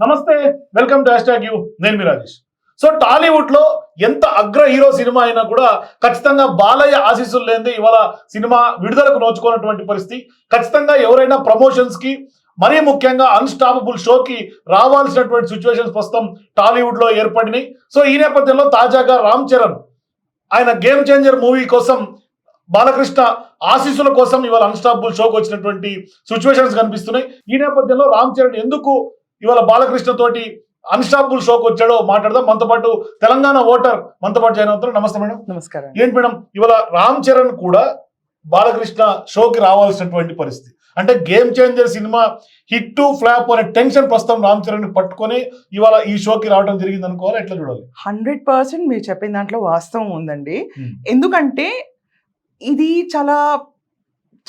నమస్తే welcome to hash you. నేను మీ Rajesh. So టాలీవుడ్లో ఎంత అగ్ర హీరో సినిమా అయినా కూడా ఖచ్చితంగా బాలయ్య ఆశీస్సులు లేనిదే ఇవాళ సినిమా విడుదలకు నోచుకున్నటువంటి పరిస్థితి. ఖచ్చితంగా ఎవరైనా ప్రమోషన్స్కి మరీ ముఖ్యంగా అన్స్టాపబుల్ షోకి రావాల్సినటువంటి సిచ్యువేషన్స్ ప్రస్తుతం టాలీవుడ్లో ఏర్పడినాయి. సో ఈ నేపథ్యంలో తాజాగా రామ్ చరణ్ ఆయన గేమ్ చేంజర్ మూవీ కోసం బాలకృష్ణ ఆశీస్సుల కోసం ఇవాళ అన్స్టాపబుల్ షోకి వచ్చినటువంటి సిచ్యువేషన్స్ కనిపిస్తున్నాయి. ఈ నేపథ్యంలో రామ్ చరణ్ ఎందుకు ఇవాళ బాలకృష్ణ తోటి అన్స్టాపబుల్ షోకి వచ్చాడో మాట్లాడదాం. మనతో పాటు తెలంగాణ ఓటర్ మనతో పాటు జాయిన్ అవుతున్నారు. నమస్తే మేడం. నమస్కారం. ఏంటి మేడం? ఇవాళ రామ్ చరణ్ కూడా బాలకృష్ణ షోకి రావాల్సినటువంటి పరిస్థితి. అంటే game changer cinema hit to flop అనే టెన్షన్ ప్రస్తుతం రామ్ చరణ్ పట్టుకొని ఇవాళ ఈ షోకి రావడం జరిగింది అనుకోవాలి? ఎట్లా చూడాలి? హండ్రెడ్ పర్సెంట్ మీరు చెప్పిన దాంట్లో వాస్తవం ఉందండి. ఎందుకంటే ఇది చాలా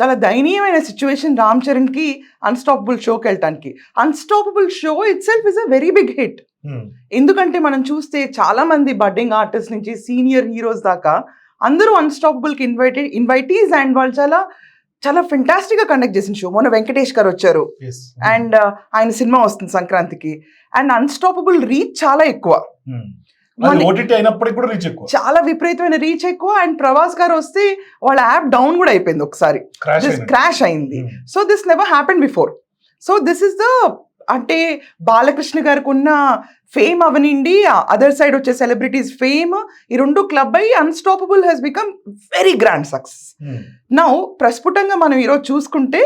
చాలా దయనీయమైన సిచ్యువేషన్ రామ్ చరణ్కి అన్స్టాపబుల్ షోకి వెళ్ళటానికి unstoppable show itself is a very big hit ఎందుకంటే మనం చూస్తే చాలా మంది బడ్డింగ్ ఆర్టిస్ట్ నుంచి సీనియర్ హీరోస్ దాకా అందరూ అన్స్టాపబుల్కి ఇన్వైటెడ్ ఇన్వైటీస్ అండ్ వాళ్ళు చాలా చాలా ఫెంటాస్టిక్గా కండక్ట్ చేసిన షో మొన్న వెంకటేష్ గారు వచ్చారు. అండ్ ఆయన సినిమా వస్తుంది సంక్రాంతికి. అండ్ అన్స్టాపబుల్ రీచ్ చాలా ఎక్కువ. అది మన- ఓటీటీ అయినప్పటికీ కూడా రీచ్ ఎక్కువ. చాలా విపరీతమైన రీచ్ ఎక్కువ. అండ్ ప్రభాస్ గారు వస్తే వాళ్ళ యాప్ డౌన్ కూడా అయిపోయింది ఒకసారి. క్రాష్ అయింది. So this never happen before so this is the అంటే బాలకృష్ణ గారికి ఉన్న ఫేమ్ అవనండి అదర్ సైడ్ వచ్చే సెలబ్రిటీస్ ఫేమ్ ఈ రెండు క్లబ్ అయ్యి unstoppable has become very grand success now ప్రస్ఫుటంగా మనం ఈరోజు చూసుకుంటే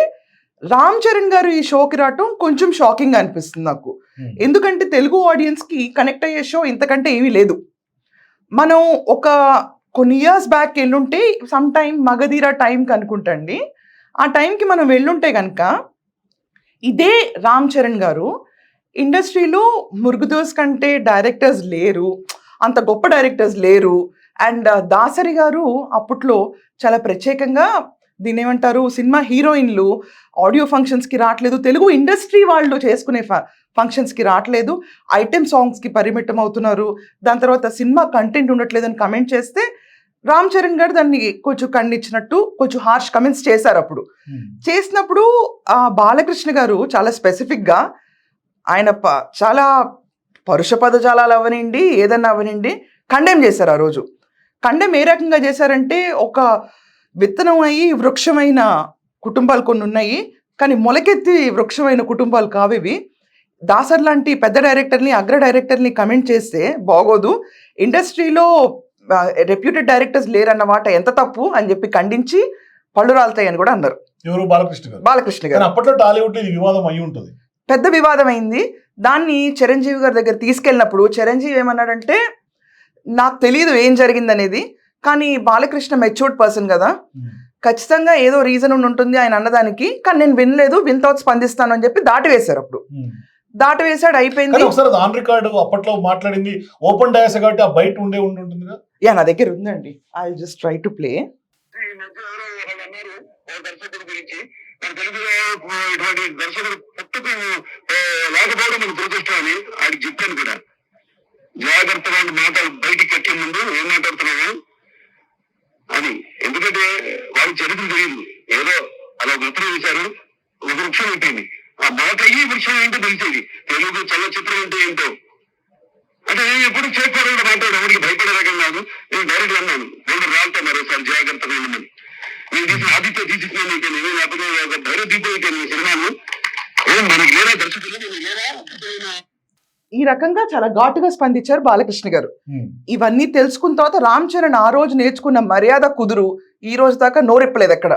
రామ్ చరణ్ గారు ఈ షోకి రావటం కొంచెం షాకింగ్ అనిపిస్తుంది నాకు. ఎందుకంటే తెలుగు ఆడియన్స్కి కనెక్ట్ అయ్యే షో ఇంతకంటే ఏమీ లేదు. మనం ఒక కొన్ని ఇయర్స్ బ్యాక్ వెళ్ళుంటే సమ్ టైం మగధీర టైంకి అనుకుంటండి. ఆ టైంకి మనం వెళ్ళుంటే కనుక ఇదే రామ్ చరణ్ గారు ఇండస్ట్రీలో మురుగుదోస్ కంటే డైరెక్టర్స్ లేరు అంత గొప్ప డైరెక్టర్స్ లేరు. అండ్ దాసరి గారు అప్పట్లో చాలా ప్రత్యేకంగా దీని ఏమంటారు సినిమా హీరోయిన్లు ఆడియో ఫంక్షన్స్కి రావట్లేదు తెలుగు ఇండస్ట్రీ వాళ్ళు చేసుకునే ఫంక్షన్స్కి రావట్లేదు ఐటెం సాంగ్స్కి పరిమితం అవుతున్నారు. దాని తర్వాత సినిమా కంటెంట్ ఉండట్లేదని కమెంట్ చేస్తే రామ్ చరణ్ గారు దాన్ని కొంచెం ఖండించినట్టు కొంచెం హార్ష్ కమెంట్స్ చేశారు అప్పుడు. చేసినప్పుడు బాలకృష్ణ గారు చాలా స్పెసిఫిక్గా ఆయన ప చాలా పరుష పదజాలాలు అవనండి ఏదన్నా అవనండి కండెమ్ చేశారు ఆ రోజు. కండెమ్ ఏ రకంగా చేశారంటే ఒక విత్తనం అయ్యి వృక్షమైన కుటుంబాలు కొన్ని ఉన్నాయి కానీ మొలకెత్తి వృక్షమైన కుటుంబాలు కావివి దాసర్ లాంటి పెద్ద డైరెక్టర్ని అగ్ర డైరెక్టర్ని కమెంట్ చేస్తే బాగోదు. ఇండస్ట్రీలో రెప్యూటెడ్ డైరెక్టర్స్ లేరన్నమాట ఎంత తప్పు అని చెప్పి ఖండించి పళ్ళు రాలుతాయని కూడా అన్నారు ఎవరు? బాలకృష్ణ గారు. బాలకృష్ణ గారు. అప్పట్లో టాలీవుడ్ వివాదం అయి ఉంటుంది. పెద్ద వివాదం అయింది. దాన్ని చిరంజీవి గారి దగ్గర తీసుకెళ్ళినప్పుడు చిరంజీవి ఏమన్నాడంటే నాకు తెలియదు ఏం జరిగింది అనేది కానీ బాలకృష్ణ మెచ్యూర్డ్ పర్సన్ కదా. ఖచ్చితంగా ఏదో రీజన్ ఉండి ఉంటుంది ఆయన అన్నదానికి కానీ నేను వినలేదు విన్ తర్వాత స్పందిస్తాను అని చెప్పి దాటి వేశారు అప్పుడు. దాటి వేశాడు అయిపోయింది. ఒకసారి ఆన్ రికార్డు అప్పట్లో మాట్లాడింది ఓపెన్ డయాస్ కాబట్టి ఆ బయట ఉండే ఉండి ఉంటుంది కదా. యా నా దగ్గర ఉందండి. I just try to play దర్శకుడి గురించి. ఇటువంటి దర్శకుడు పుట్టుకు లేకపోవడం చెప్పాను కూడా. జాగ్రత్తగా మాటలు బయటికి కట్టే ముందు ఏం మాట్లాడుతున్నావు? అని ఎందుకంటే వాళ్ళ చరిత్ర తెలియదు. ఏదో అలా వృత్తం వేశారు ఒక వృక్షం పెట్టింది. ఆ మాట వృక్షం ఏంటో తెలిసేది. తెలుగు చలచిత్రం అంటే ఏంటో. అంటే నేను ఎప్పుడు చేరుకోవడం మాట్లాడు ఎవరికి భయపడే రకం కాదు. నేను డైరెక్ట్ అన్నాను. రెండు రాళ్ళతో మరోసారి జాగ్రత్తగా ఉండమని. నేను తీసిన ఆదిత్య తీసుకున్నాను ఇక నేను లేకపోతే ఒక భైరవ దీపం ఇక నేను సినిమాను. ఏం మనకి లేదా దర్శకులు? నేను లేదా ఈ రకంగా చాలా ఘాటుగా స్పందించారు బాలకృష్ణ గారు. ఇవన్నీ తెలుసుకున్న తర్వాత రామ్ చరణ్ ఆ రోజు నేర్చుకున్న మర్యాద కుదురు ఈ రోజు దాకా నోరెప్పలేదు ఎక్కడ.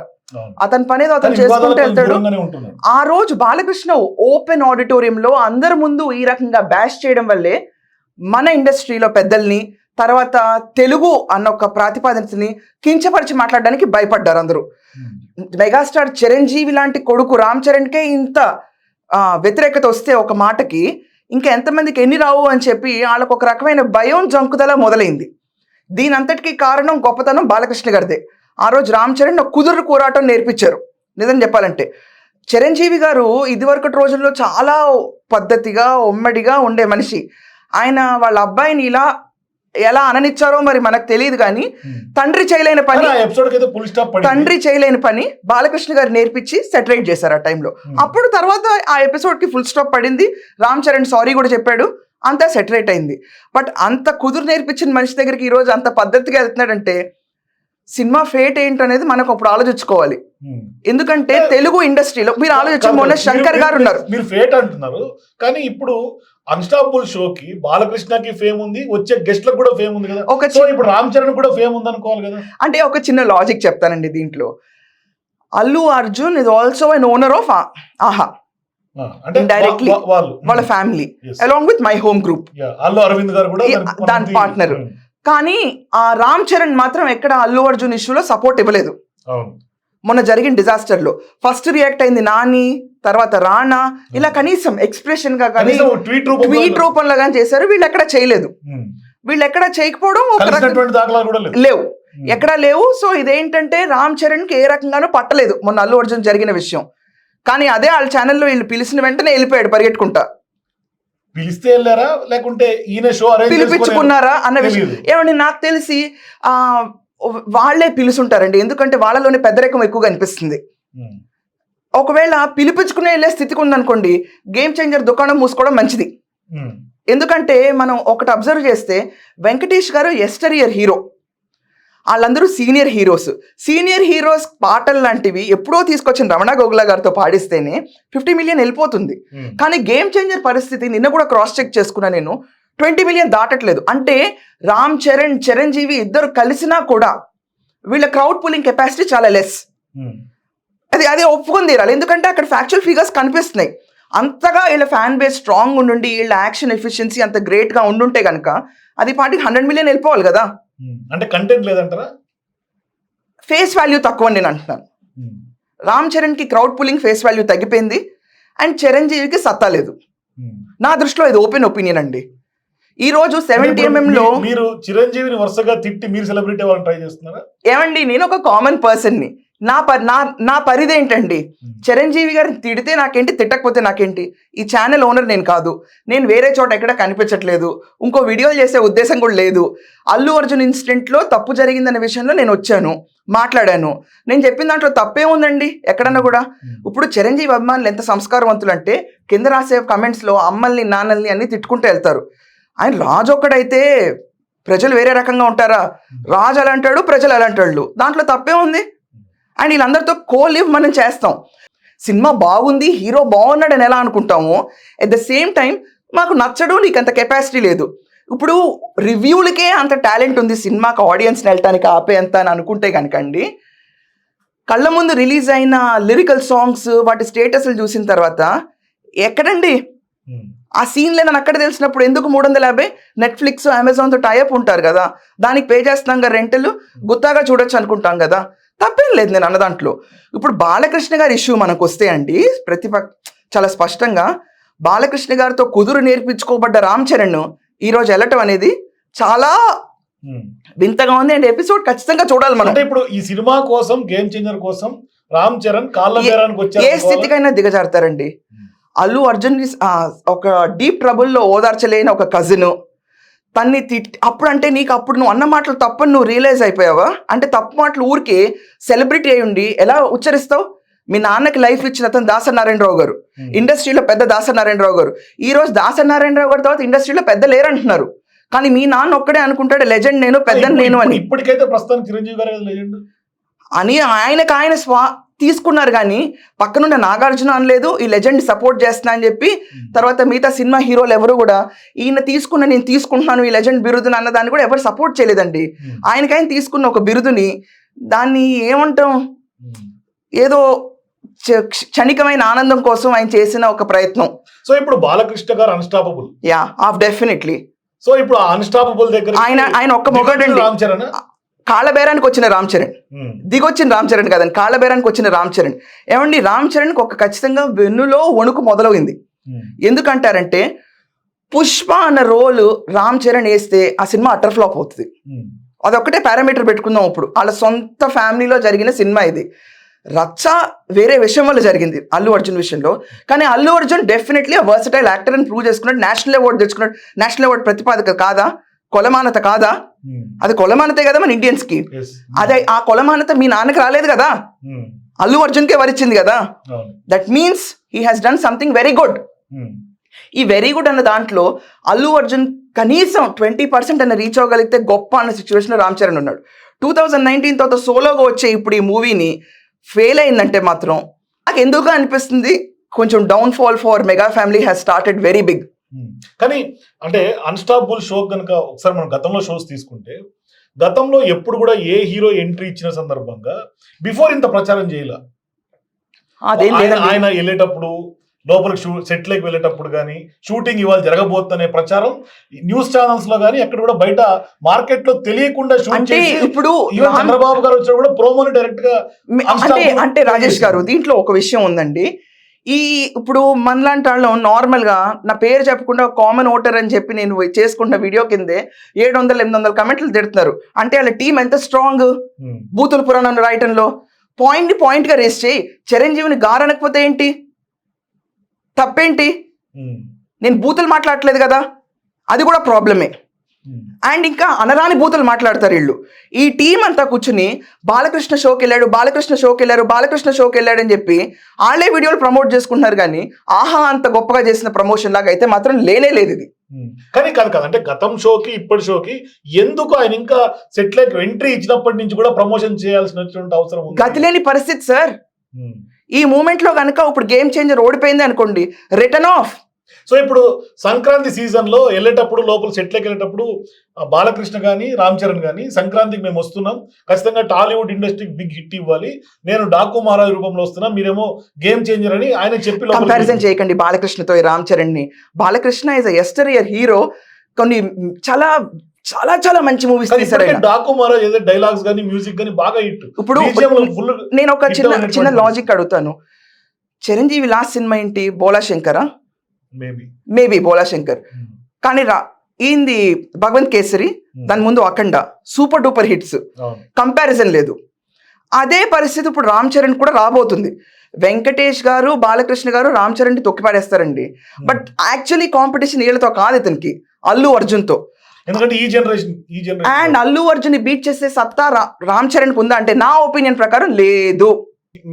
అతని పని ఏదో అతను చేసుకుంటూ వెళ్తాడు. ఆ రోజు బాలకృష్ణ ఓపెన్ ఆడిటోరియంలో అందరి ముందు ఈ రకంగా బ్యాష్ చేయడం వల్లే మన ఇండస్ట్రీలో పెద్దల్ని తర్వాత తెలుగు అన్న ఒక ప్రాతిపాదికని కించపరిచి మాట్లాడడానికి భయపడ్డారు అందరూ. మెగాస్టార్ చిరంజీవి లాంటి కొడుకు రామ్ చరణ్కే ఇంత వ్యతిరేకత వస్తే ఒక మాటకి ఇంకా ఎంతమందికి ఎన్ని రావు అని చెప్పి వాళ్ళకు ఒక రకమైన భయం జంకుదల మొదలైంది. దీని అంతటికీ కారణం గొప్పతనం బాలకృష్ణ గారిదే. ఆ రోజు రామ్ చరణ్ కుదురు కూరాటం నేర్పించారు. నిజం చెప్పాలంటే చిరంజీవి గారు ఇదివరకటి రోజుల్లో చాలా పద్ధతిగా ఉమ్మడిగా ఉండే మనిషి. ఆయన వాళ్ళ అబ్బాయిని ఇలా ఎలా అననిచ్చారో మరి మనకు తెలియదు కానీ తండ్రి చేయలేని పని తండ్రి చేయలేని పని బాలకృష్ణ గారు నేర్పించి సెటరేట్ చేశారు ఆ టైంలో. అప్పుడు తర్వాత ఆ ఎపిసోడ్కి ఫుల్ స్టాప్ పడింది. రామ్ చరణ్ సారీ కూడా చెప్పాడు. అంతా సెటరేట్ అయింది. బట్ అంత కుదురు నేర్పించిన మనిషి దగ్గరికి ఈ రోజు అంత పద్ధతిగా వెళ్తున్నాడంటే సినిమా ఫేట్ ఏంటనేది మనకు అప్పుడు ఆలోచించుకోవాలి. ఎందుకంటే తెలుగు ఇండస్ట్రీలో మీరు ఆలోచించండి మొన్న శంకర్ గారు ఉన్నారు. మీరు ఫేట్ అంటున్నారు. కానీ ఇప్పుడు అన్స్టాపుల్ షోకి బాలకృష్ణకి ఫేమ్ ఉంది వచ్చే గెస్ట్లకు కూడా ఫేమ్ ఉంది కదా. ఒక సో ఇప్పుడు రామ్ చరణ్ కూడా ఫేమ్ ఉంది అనుకోవాలి కదా. అంటే ఒక చిన్న లాజిక్ చెప్తానండి దీంట్లో. Allu Arjun is also an owner of Aha. వా- వాళ్ళు. Family. Along with my home group Allu Aravind గారు కూడా దాని. ఉమ్, కానీ ఆ రామ్ చరణ్ మాత్రం ఎక్కడ అల్లు అర్జున్ ఇష్యూలో సపోర్ట్ ఇవ్వలేదు. మొన్న జరిగిన డిజాస్టర్లో. ఫస్ట్ రియాక్ట్ అయింది నాని తర్వాత రాణా ఇలా కనీసం ఎక్స్ప్రెషన్గా కానీ ట్వీట్ రూపంలో కానీ చేశారు వీళ్ళు ఎక్కడ చేయలేదు. వీళ్ళు ఎక్కడ చేయకపోవడం ఒక లేవు. ఎక్కడా లేవు. సో ఇదేంటంటే రామ్ చరణ్కి ఏ రకంగానూ పట్టలేదు మొన్న అల్లు అర్జున్ జరిగిన విషయం. కానీ అదే వాళ్ళ ఛానల్లో వీళ్ళు పిలిచిన వెంటనే వెళ్ళిపోయాడు పరిగెట్టుకుంటా. పిలిస్తే వెళ్ళారా? లేకుంటే ఈయన షో పిలిపించుకున్నారా అన్న విషయం. ఏమండి నాకు తెలిసి ఆ వాళ్ళే పిలుచుంటారండి ఎందుకంటే వాళ్ళలోనే పెద్దరికం ఎక్కువగా అనిపిస్తుంది. ఒకవేళ పిలిపించుకునే వెళ్ళే స్థితికి ఉందనుకోండి గేమ్ చేంజర్ దుకాణం మూసుకోవడం మంచిది. ఎందుకంటే మనం ఒకటి అబ్జర్వ్ చేస్తే వెంకటేష్ గారు ఎస్టరియర్ హీరో. వాళ్ళందరూ సీనియర్ హీరోస్. సీనియర్ హీరోస్ పాటలు లాంటివి ఎప్పుడో తీసుకొచ్చిన రమణ గోగుల గారితో పాడిస్తేనే ఫిఫ్టీ మిలియన్ వెళ్ళిపోతుంది. కానీ గేమ్ చేంజర్ పరిస్థితి నిన్న కూడా క్రాస్ చెక్ చేసుకున్నా నేను. ట్వంటీ మిలియన్ దాటట్లేదు. అంటే రామ్ చరణ్ చిరంజీవి ఇద్దరు కలిసినా కూడా వీళ్ళ క్రౌడ్ పులింగ్ కెపాసిటీ చాలా లెస్. అది అది ఒప్పుకొని తీరాలి ఎందుకంటే అక్కడ ఫ్యాక్చువల్ ఫిగర్స్ కనిపిస్తున్నాయి. అంతగా వీళ్ళ ఫ్యాన్ బేస్ స్ట్రాంగ్ ఉండి వీళ్ళ యాక్షన్ ఎఫిషియన్సీ అంత గ్రేట్గా ఉండుంటే కనుక అది పాటికి హండ్రెడ్ మిలియన్ వెళ్ళిపోవాలి కదా. అంటే కంటెంట్ లేదంటారా? ఫేస్ వాల్యూ తక్కువ నేను అంటున్నాను. రామ్ చరణ్కి క్రౌడ్ పులింగ్ ఫేస్ వాల్యూ తగ్గిపోయింది. అండ్ చిరంజీవికి సత్తా లేదు. నా దృష్టిలో ఇది ఓపెన్ ఒపీనియన్ అండి. ఈ రోజు సెవెంటీ ఎంఎంలో మీ- మీరు చిరంజీవిని వరుసగా తిట్టి మీరు సెలబ్రిటీ అవ్వాలని ట్రై చేస్తున్నారా? ఏమండి నేను ఒక కామన్ పర్సన్ని నా. ప నా నా పరిధి ఏంటండి? చిరంజీవి గారిని తిడితే నాకేంటి తిట్టకపోతే నాకేంటి? ఈ ఛానల్ ఓనర్ నేను కాదు. నేను వేరే చోట ఎక్కడ కనిపించట్లేదు. ఇంకో వీడియోలు చేసే ఉద్దేశం కూడా లేదు. అల్లు అర్జున్ ఇన్సిడెంట్లో తప్పు జరిగిందనే విషయంలో నేను వచ్చాను మాట్లాడాను. నేను చెప్పిన దాంట్లో తప్పే ఉందండి ఎక్కడన్నా కూడా. ఇప్పుడు చిరంజీవి అభిమానులు ఎంత సంస్కారవంతులు అంటే కింద రాసే కమెంట్స్లో అమ్మల్ని నాన్నల్ని అన్ని తిట్టుకుంటూ వెళ్తారు. ఆయన రాజు ఒక్కడైతే ప్రజలు వేరే రకంగా ఉంటారా? రాజు అలా అంటాడు ప్రజలు అలా అంటాడు దాంట్లో తప్పే ఉంది అండ్ వీళ్ళందరితో కో లివ్ మనం చేస్తాం. సినిమా బాగుంది హీరో బాగున్నాడు అని ఎలా అనుకుంటాము ఎట్ ద సేమ్ టైం మాకు నచ్చడు నీకు అంత కెపాసిటీ లేదు. ఇప్పుడు రివ్యూలకే అంత టాలెంట్ ఉంది సినిమాకి ఆడియన్స్ని వెళ్ళటానికి ఆపే అంత అని అనుకుంటే కనుకండి కళ్ళ ముందు రిలీజ్ అయిన లిరికల్ సాంగ్స్ వాటి స్టేటస్లు చూసిన తర్వాత ఎక్కడండి? Hmm. ఆ సీన్లే నన్ను అక్కడ తెలిసినప్పుడు ఎందుకు మూడు వందల యాభై నెట్ఫ్లిక్స్ అమెజాన్తో టైఅప్ ఉంటారు కదా? దానికి పే చేస్తున్నాం కదా రెంటలు గుత్తాగా చూడొచ్చు అనుకుంటాం కదా? తప్పేం లేదు నేను అన్న దాంట్లో. ఇప్పుడు బాలకృష్ణ గారి ఇష్యూ మనకు వస్తే అండి ప్రతిపక్ష చాలా స్పష్టంగా బాలకృష్ణ గారితో కుదురు నేర్పించుకోబడ్డ రామ్ చరణ్ ఈరోజు వెళ్ళటం అనేది చాలా వింతగా ఉంది అండ్ ఎపిసోడ్ ఖచ్చితంగా చూడాలి మనం. అంటే ఇప్పుడు ఈ సినిమా కోసం గేమ్ చేంజర్ కోసం రామ్ చరణ్ కాళ్ళ ఏ- స్థితికైనా దిగజారుతారండి. అల్లు అర్జున్ని, ఆ, ఒక డీప్ ట్రబుల్లో ఓదార్చలేని ఒక కజిన్. తన్ని తిట్టి అప్పుడు అంటే నీకు అప్పుడు నువ్వు అన్న మాటలు తప్పని నువ్వు రియలైజ్ అయిపోయావా? అంటే తప్పు మాటలు ఊరికే సెలబ్రిటీ అయి ఉండి ఎలా ఉచ్చరిస్తావు? మీ నాన్నకి లైఫ్ ఇచ్చిన అతను దాసరి నారాయణరావు గారు ఇండస్ట్రీలో పెద్ద దాసరి నారాయణరావు గారు. ఈ రోజు దాసరి నారాయణరావు గారి తర్వాత ఇండస్ట్రీలో పెద్ద లేరంటున్నారు. కానీ మీ నాన్న ఒక్కడే అనుకుంటాడు లెజెండ్ నేను పెద్ద నేను అని. ఇప్పటికైతే ప్రస్తుతానికి చిరంజీవి గారే లెజెండ్? అని ఆయనకు ఆయన స్వా తీసుకున్నారు కానీ పక్కనున్న నాగార్జున అనలేదు ఈ లెజెండ్ సపోర్ట్ చేస్తున్నా అని చెప్పి తర్వాత మిగతా సినిమా హీరోలు ఎవరు కూడా ఈయన తీసుకున్న నేను తీసుకుంటున్నాను ఈ లెజెండ్ బిరుదుని అన్నదాన్ని కూడా ఎవరు సపోర్ట్ చేయలేదండి. ఆయనకి ఆయన తీసుకున్న ఒక బిరుదుని దాన్ని ఏమంటాం? ఏదో క్షణికమైన ఆనందం కోసం ఆయన చేసిన ఒక ప్రయత్నం. సో ఇప్పుడు బాలకృష్ణ గారు unstoppable yeah off definitely. So ఇప్పుడు అన్స్టాపబుల్ దగ్గర ఆయన ఆయన ఒక్క మొగడండి. రామ్ చరణ్. కాళ్ళబేరానికి వచ్చిన రామ్ చరణ్. దిగొచ్చిన రామ్ చరణ్ కదండి కాళ్ళబేరానికి వచ్చిన రామ్ చరణ్. ఏమండి రామ్ చరణ్కి ఒక ఖచ్చితంగా వెన్నులో వణుకు మొదలైంది. ఎందుకంటారంటే పుష్ప అన్న రోలు రామ్ చరణ్ వేస్తే ఆ సినిమా అటర్ ఫ్లాప్ అవుతుంది. అదొక్కటే పారామీటర్ పెట్టుకుందాం ఇప్పుడు. వాళ్ళ సొంత ఫ్యామిలీలో జరిగిన సినిమా ఇది. రచ్చ వేరే విషయం వల్ల జరిగింది అల్లు అర్జున్ విషయంలో. కానీ Allu Arjun definitely versatile actor అని ప్రూవ్ చేసుకున్నాడు. నేషనల్ అవార్డు తెచ్చుకున్నాడు. నేషనల్ అవార్డు ప్రతిపాదక కాదా? కొలమానత కాదా? అది కొలమానతే కదా మన ఇండియన్స్కి. అదే ఆ కొలమానత మీ నాన్నకి రాలేదు కదా? ఉమ్, అల్లు అర్జున్కే వరిచ్చింది కదా? అవును. That means he has done something very good ఈ వెరీ గుడ్ అన్న దాంట్లో అల్లు అర్జున్ కనీసం ట్వంటీ పర్సెంట్ అన్న రీచ్ అవ్వగలిగితే గొప్ప అన్న సిచ్యువేషన్ రామ్ చరణ్ ఉన్నాడు. టూ థౌజండ్ నైన్టీన్ తర్వాత సోలోగా వచ్చే ఇప్పుడు ఈ మూవీని ఫెయిల్ అయిందంటే మాత్రం నాకు ఎందుకు అనిపిస్తుంది? కొంచెం downfall for mega family has started very big. కానీ అంటే అన్స్టాపుల్ షో కనుక ఒకసారి మనం గతంలో షోస్ తీసుకుంటే గతంలో ఎప్పుడు కూడా ఏ హీరో ఎంట్రీ ఇచ్చిన సందర్భంగా బిఫోర్ ఇంత ప్రచారం చేయాల. ఆయన వెళ్ళేటప్పుడు లోపలికి షూ సెట్ లేకి వెళ్ళేటప్పుడు కానీ షూటింగ్ ఇవాళ జరగబోతుందనే ప్రచారం న్యూస్ ఛానల్స్లో కానీ ఎక్కడ కూడా బయట మార్కెట్లో తెలియకుండా షూట్ చేసి ఇప్పుడు చంద్రబాబు గారు వచ్చినా కూడా ప్రోమోని డైరెక్ట్గా అంటే రాజేష్ గారు. దీంట్లో ఒక విషయం ఉందండి. ఈ ఇప్పుడు మనలాంటి వాళ్ళు నార్మల్గా నా పేరు చెప్పకుండా కామన్ ఓటర్ అని చెప్పి నేను చేసుకుంటున్న వీడియో కిందే ఏడు వందల ఎనిమిది వందల కమెంట్లు తిడుతున్నారు. అంటే వాళ్ళ టీం ఎంత స్ట్రాంగ్ బూతుల పురాణం రాయటంలో పాయింట్ని పాయింట్గా రేస్ చేయి. చిరంజీవిని గారనకపోతే ఏంటి? తప్పేంటి? నేను బూతులు మాట్లాడట్లేదు కదా? అది కూడా ప్రాబ్లమే. అండ్ ఇంకా అనరాని బూతులు మాట్లాడతారు వీళ్ళు. ఈ టీం అంతా కూర్చుని బాలకృష్ణ షోకి వెళ్ళాడు బాలకృష్ణ షోకి వెళ్ళారు బాలకృష్ణ షోకి వెళ్ళాడు అని చెప్పి వాళ్ళే వీడియోలు ప్రమోట్ చేసుకుంటున్నారు కానీ ఆహా అంత గొప్పగా చేసిన ప్రమోషన్ లాగా అయితే మాత్రం లేనే లేదు ఇది. ఉమ్. కానీ కాదు కాదు అంటే గతం షోకి ఇప్పటి షోకి ఎందుకు ఆయన ఇంకా సెట్ లైక్ ఎంట్రీ ఇచ్చినప్పటి నుంచి కూడా ప్రమోషన్ చేయాల్సినటువంటి అవసరం గతి లేని పరిస్థితి సార్ ఉమ్. ఈ మూమెంట్లో కనుక ఇప్పుడు గేమ్ చేంజర్ ఓడిపోయింది అనుకోండి రిటర్న్ ఆఫ్ సో ఇప్పుడు సంక్రాంతి సీజన్లో వెళ్ళేటప్పుడు లోపల సెట్లకి వెళ్ళేటప్పుడు బాలకృష్ణ గాని రామ్ చరణ్ గాని సంక్రాంతికి మేము వస్తున్నాం. ఖచ్చితంగా టాలీవుడ్ ఇండస్ట్రీకి బిగ్ హిట్ ఇవ్వాలి. నేను డాకు మహారాజ్ రూపంలో వస్తున్నా. మీరేమో గేమ్ చేంజర్ అని ఆయన చెప్పి కంపారిజన్ చేయకండి బాలకృష్ణతో రామ్ చరణ్ని Balakrishna is yesteryear hero కొన్ని చాలా చాలా చాలా మంచి మూవీస్ కానీ తీశారు. డాకు మహారాజ్ ఏదో డైలాగ్స్ కానీ మ్యూజిక్ కానీ బాగా హిట్. ఇప్పుడు నేను ఒక చిన్న చిన్న. లాజిక్ అడుగుతాను. చిరంజీవి లాస్ట్ సినిమా ఏంటి? బోలా శంకరా? మేబీ మేబీ బోలా శంకర్ కానీ రా ఈంది భగవంత్ కేసరి? దాని ముందు Akhanda super duper hits comparison లేదు. అదే పరిస్థితి ఇప్పుడు రామ్ చరణ్ కూడా రాబోతుంది. వెంకటేష్ గారు బాలకృష్ణ గారు రామ్ చరణ్ తొక్కిపాడేస్తారండి బట్ యాక్చువల్లీ కాంపిటీషన్ వీళ్ళతో కాదు ఇతనికి అల్లు అర్జున్తో. ఎందుకంటే ఈ జనరేషన్ ఈ అండ్ అల్లు అర్జున్ బీట్ చేసే సత్తా రామ్ చరణ్ ఉందా అంటే నా ఒపీనియన్ ప్రకారం లేదు.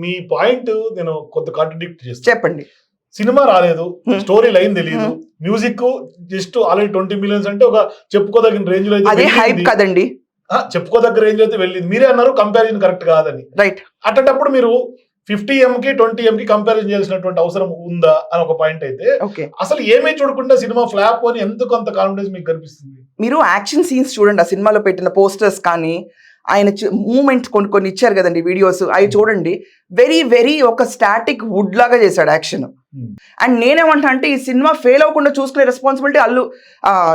మీ పాయింట్ నేను కొంత కాంట్రడిక్ట్ చేస్తాను. చెప్పండి. సినిమా రాలేదు Hmm. స్టోరీ లైన్ తెలియదు music just already twenty millions అంటే ఒక చెప్పుకోదగిన రేంజ్లో అయితే హైప్. కదండి. చెప్పుకోదగ్గ రేంజ్ అయితే వెళ్ళింది. మీరే అన్నారు కంపారిజన్ కరెక్ట్ కాదని. రైట్ అట్టేటప్పుడు మీరు ఫిఫ్టీ ఎం కి ట్వంటీ ఎం కి కంపారిజన్ చేయాల్సినటువంటి అవసరం ఉందా అని ఒక పాయింట్ అయితే అసలు ఏమీ చూడకుండా సినిమా ఫ్లాప్ అని ఎందుకు అంత కాన్ఫిడెన్స్ మీకు కనిపిస్తుంది? మీరు యాక్షన్ సీన్స్ చూడండి ఆ సినిమాలో పెట్టిన పోస్టర్స్ కానీ ఆయన మూమెంట్స్ కొన్ని కొన్ని ఇచ్చారు కదండి వీడియోస్ అవి చూడండి. వెరీ వెరీ ఒక స్టాటిక్ వుడ్ లాగా చేశాడు యాక్షన్ Hmm. అండ్ నేనేమంటా అంటే ఈ సినిమా ఫెయిల్ అవ్వకుండా చూసుకునే రెస్పాన్సిబిలిటీ అల్లు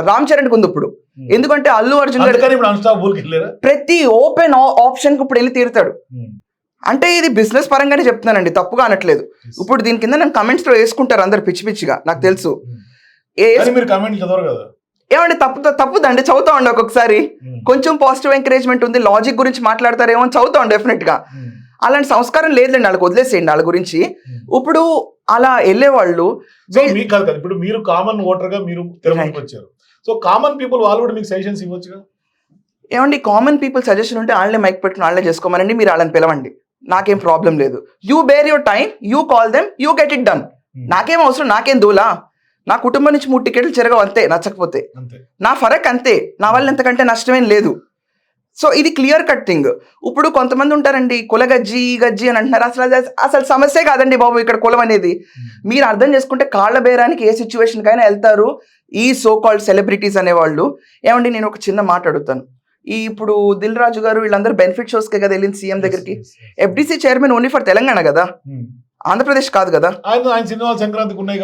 రామ్ చరణ్కి ఉంది ఇప్పుడు. Hmm. ఎందుకంటే అల్లు అర్జున్ ప్రతి ఓపెన్ ఆప్షన్కు ఇప్పుడు వెళ్ళి తీరుతాడు. అంటే ఇది బిజినెస్ పరంగానే చెప్తున్నానండి తప్పుగా అనట్లేదు. ఇప్పుడు దీని కింద నేను కమెంట్స్లో వేసుకుంటారు అందరు పిచ్చి పిచ్చిగా నాకు తెలుసు. ఏమండి తప్పు తప్పుదండి చదువుతా ఉండి ఒక్కొక్కసారి. Hmm. కొంచెం పాజిటివ్ ఎంకరేజ్మెంట్ ఉంది లాజిక్ గురించి మాట్లాడతారేమో అని చదువుతాం డెఫినెట్గా. Hmm. అలాంటి సంస్కారం లేదులేండి వాళ్ళకి వదిలేసేయండి వాళ్ళ గురించి. Hmm. ఇప్పుడు అలా వెళ్ళేవాళ్ళు. మీకు కాదు కదా ఇప్పుడు మీరు కామన్ ఓటర్గా మీరు తిరుమలకి వచ్చారు. సో కామన్ పీపుల్ వాళ్ళు కూడా మీకు సజెషన్స్ ఇవ్వచ్చుగా? ఏమండి కామన్ పీపుల్ సజెషన్ ఉంటే వాళ్ళని మైక్ పెట్టుకుని వాళ్ళనే చేసుకోమనండి మీరు వాళ్ళని పిలవండి. నాకేం ప్రాబ్లం లేదు. You bear your time you call them you get it done నాకేం అవసరం నాకేం దూలా? నా కుటుంబం నుంచి మూడు టికెట్లు చెరగవు అంతే నచ్చకపోతే. నా ఫరక్ అంతే. నా వల్ల ఎంతకంటే నష్టమేం లేదు. సో ఇది క్లియర్ కట్ థింగ్ ఇప్పుడు కొంతమంది ఉంటారండి కుల గజ్జి ఈ గజ్జి అని అంటున్నారు. అసలు అసలు సమస్యే కాదండి బాబు ఇక్కడ కులం అనేది. మీరు అర్థం చేసుకుంటే కాళ్ళ బేరానికి ఏ సిచ్యువేషన్ కైనా వెళ్తారు ఈ సో కాల్డ్ సెలబ్రిటీస్ అనేవాళ్ళు. ఏమండి నేను ఒక చిన్న మాట అడుగుతాను. ఈ ఇప్పుడు దిల్ రాజు గారు వీళ్ళందరూ బెనిఫిట్ షోస్కే కదా వెళ్ళింది సీఎం దగ్గరికి. FDC chairman only for Telangana కదా? Hmm. ఆంధ్రప్రదేశ్ కాదు కదా?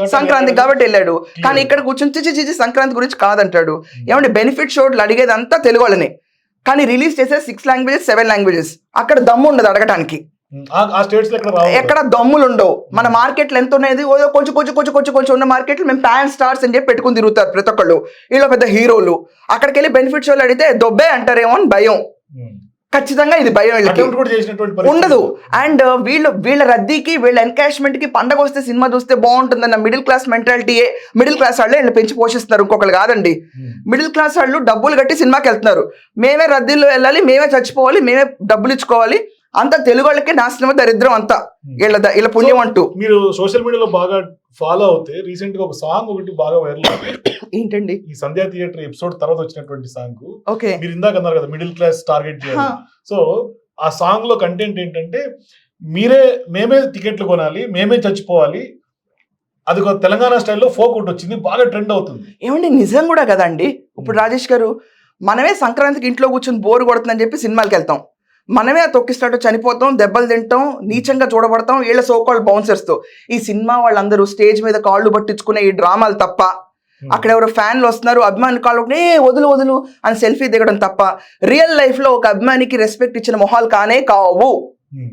సంక్రాంతి కాబట్టి వెళ్ళాడు. కానీ ఇక్కడ కూర్చొని సంక్రాంతి గురించి కాదంటాడు. ఏమంటే బెనిఫిట్ షోట్లు అడిగేది అంతా తెలుగు వాళ్ళనే. కానీ రిలీజ్ చేసే సిక్స్ లాంగ్వేజెస్ సెవెన్ లాంగ్వేజెస్ అక్కడ దమ్ము ఉండదు అడగటానికి. ఎక్కడ దమ్ములు ఉండవు. మన మార్కెట్లు ఎంత ఉన్నది. ఓ కొంచెం కొంచెం కొంచెం కొంచెం కొంచెం ఉన్న మార్కెట్లు మేము ప్యాన్ స్టార్స్ అని చెప్పి పెట్టుకుని తిరుగుతారు ప్రతి ఒక్కళ్ళు. వీళ్ళు పెద్ద హీరోలు అక్కడికి వెళ్ళి బెనిఫిట్ షోలు అడిగితే దొబ్బే అంటారేమో అని భయం. ఖచ్చితంగా ఇది భయం వీళ్ళకి. ఉండదు. అండ్ వీళ్ళు వీళ్ళ రద్దీకి వీళ్ళ ఎన్కాష్మెంట్కి పండగ వస్తే సినిమా చూస్తే బాగుంటుందన్న మిడిల్ క్లాస్ మెంటాలిటీయే మిడిల్ క్లాస్ వాళ్ళే వీళ్ళు పెంచి పోషిస్తున్నారు. ఇంకొకరు కాదండి. మిడిల్ క్లాస్ వాళ్ళు డబ్బులు కట్టి సినిమాకి వెళ్తున్నారు. మేమే రద్దీలో వెళ్ళాలి మేమే చచ్చిపోవాలి మేమే డబ్బులు ఇచ్చుకోవాలి. అంతా తెలుగు వాళ్ళకి నాశనం దరిద్రం అంతా. వీళ్ళ ద- వీళ్ళ పుణ్యం అంటూ. మీరు సోషల్ మీడియాలో బాగా ఫాలో అవుతే రీసెంట్గా ఒక సాంగ్ ఒకటి బాగా వైరల్ ఏంటండి? ఈ సంధ్యా థియేటర్ ఎపిసోడ్ తర్వాత వచ్చినటువంటి సాంగ్ ఓకే. మీరు ఇందాక అన్నారు కదా మిడిల్ క్లాస్ టార్గెట్ చేయాలి. సో ఆ సాంగ్లో కంటెంట్ ఏంటంటే మీరే మేమే టికెట్లు కొనాలి మేమే చచ్చిపోవాలి. అది ఒక తెలంగాణ స్టైల్లో ఫోక్ ఒకటి వచ్చింది బాగా ట్రెండ్ అవుతుంది. ఏమండి నిజం కూడా కదండి? ఇప్పుడు రాజేష్ గారు మనమే సంక్రాంతికి ఇంట్లో కూర్చొని బోరు కొడుతుందని చెప్పి సినిమాకి వెళ్తాం. మనమే ఆ తొక్కిస్తాటో చనిపోతాం దెబ్బలు తింటాం నీచంగా చూడబడతాం వీళ్ళ సోకాల్ బౌన్సర్స్తో. ఈ సినిమా వాళ్ళందరూ స్టేజ్ మీద కాళ్ళు పట్టించుకునే ఈ డ్రామాలు తప్ప. అక్కడ ఎవరో ఫ్యాన్లు వస్తున్నారు అభిమానులు కాళ్ళు ఏ వదులు వదులు అని సెల్ఫీ దిగడం తప్ప. రియల్ లైఫ్లో ఒక అభిమానికి రెస్పెక్ట్ ఇచ్చిన మొహాలు కానే కావు. ఉమ్.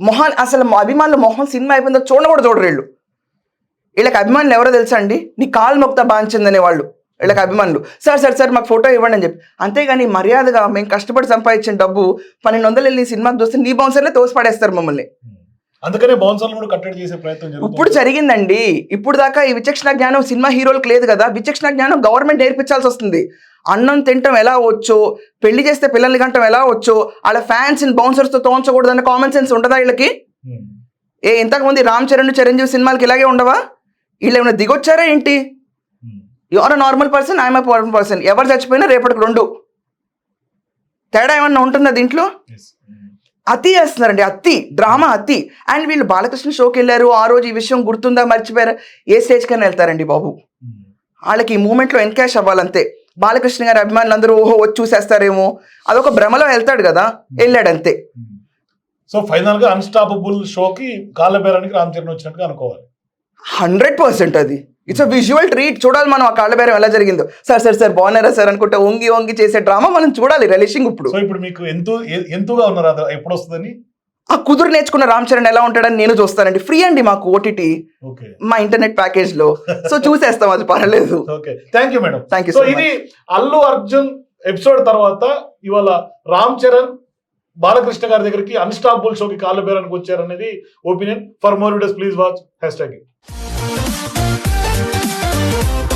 మొహాన్ అసలు అభిమానులు మొహం సినిమా అయిపోయిందో చూడ కూడా చూడరు వీళ్ళు. వీళ్ళకి అభిమానులు ఎవరో తెలుసా అండి? నీ కాలు మొక్త బాంచిందనే వాళ్ళు వీళ్ళకి అభిమానులు. సార్ సార్ సార్ మాకు ఫోటో ఇవ్వండి అని చెప్పి. అంతేగాని మర్యాదగా మేము కష్టపడి సంపాదించిన డబ్బు పన్నెండు వందలు వెళ్ళి సినిమాకి చూస్తే నీ బౌన్సర్లే తోసి పడేస్తారు మమ్మల్ని. అందుకనే బౌన్సర్లు కూడా కట్టడి చేసే ప్రయత్నం ఇప్పుడు జరిగిందండి. ఇప్పుడు దాకా ఈ విచక్షణ జ్ఞానం సినిమా హీరోలకు లేదు కదా. విచక్షణ జ్ఞానం గవర్నమెంట్ నేర్పించాల్సి వస్తుంది. అన్నం తినటం ఎలా వచ్చో పెళ్ళి చేస్తే పిల్లల్ని కంటం ఎలా వచ్చో వాళ్ళ ఫ్యాన్స్ బౌన్సర్స్తో తోంచకూడదన్న కామన్ సెన్స్ ఉండదా వీళ్ళకి. ఏ ఇంతకుముందు రామ్ చరణ్ చిరంజీవి సినిమాలకి ఇలాగే ఉండవా? వీళ్ళు ఏమైనా దిగొచ్చారా ఏంటి. Your normal person I'm normal person ఎవరు చచ్చిపోయినా రేపటికి రెండు. తేడా ఏమన్నా ఉంటుందా దీంట్లో. అతి చేస్తున్నారండి అతి. డ్రామా అతి. అండ్ వీళ్ళు బాలకృష్ణ షోకి వెళ్ళారు ఆ రోజు ఈ విషయం గుర్తుందా మర్చిపోయారా? ఏ స్టేజ్ కన్నా వెళ్తారండి బాబు. ఉమ్. వాళ్ళకి ఈ మూమెంట్లో ఎన్కాష్ అవ్వాలంతే. బాలకృష్ణ గారి అభిమానులు అందరూ ఓహో వచ్చి చూసేస్తారేమో. అదొక భ్రమలో వెళ్తాడు కదా వెళ్ళాడు అంతే సో ఫైనల్గా అన్స్టాపబుల్ షోకి కాళ్ళ బేరానికి రామ్ చరణ్ వచ్చినట్టుగా అనుకోవాలి. హండ్రెడ్ పర్సెంట్ అది. ఇట్స్ అ విజువల్ ట్రీట్ చూడాలి మనం ఆ కాళ్ళ బేరం ఎలా జరిగిందో. సార్ సార్ సార్ బాగున్నారా సార్ అనుకుంటే వంగి వంగి చేసే డ్రామా మనం చూడాలి రెలిషింగ్ ఇప్పుడు. సో ఇప్పుడు మీకు ఎంతో ఎంతుగా ఉన్నారు? ఎప్పుడు వస్తుందని ఆ కుదురు నేర్చుకున్న రామ్ చరణ్ ఎలా ఉంటాడని నేను చూస్తానండి. ఫ్రీ అండి మాకు ఓటీటీ మా ఇంటర్నెట్ ప్యాకేజ్లో సో చూసేస్తాం అది పర్లేదు. Okay thank you madam thank you so ఇది అల్లు అర్జున్ ఎపిసోడ్ తర్వాత ఇవాళ రామ్ చరణ్ బాలకృష్ణ గారి దగ్గరికి అన్స్టాపబుల్ షోకి కాళ్ళ బేరానికి వచ్చారనేది opinion for more videos please watch hashtag Thank you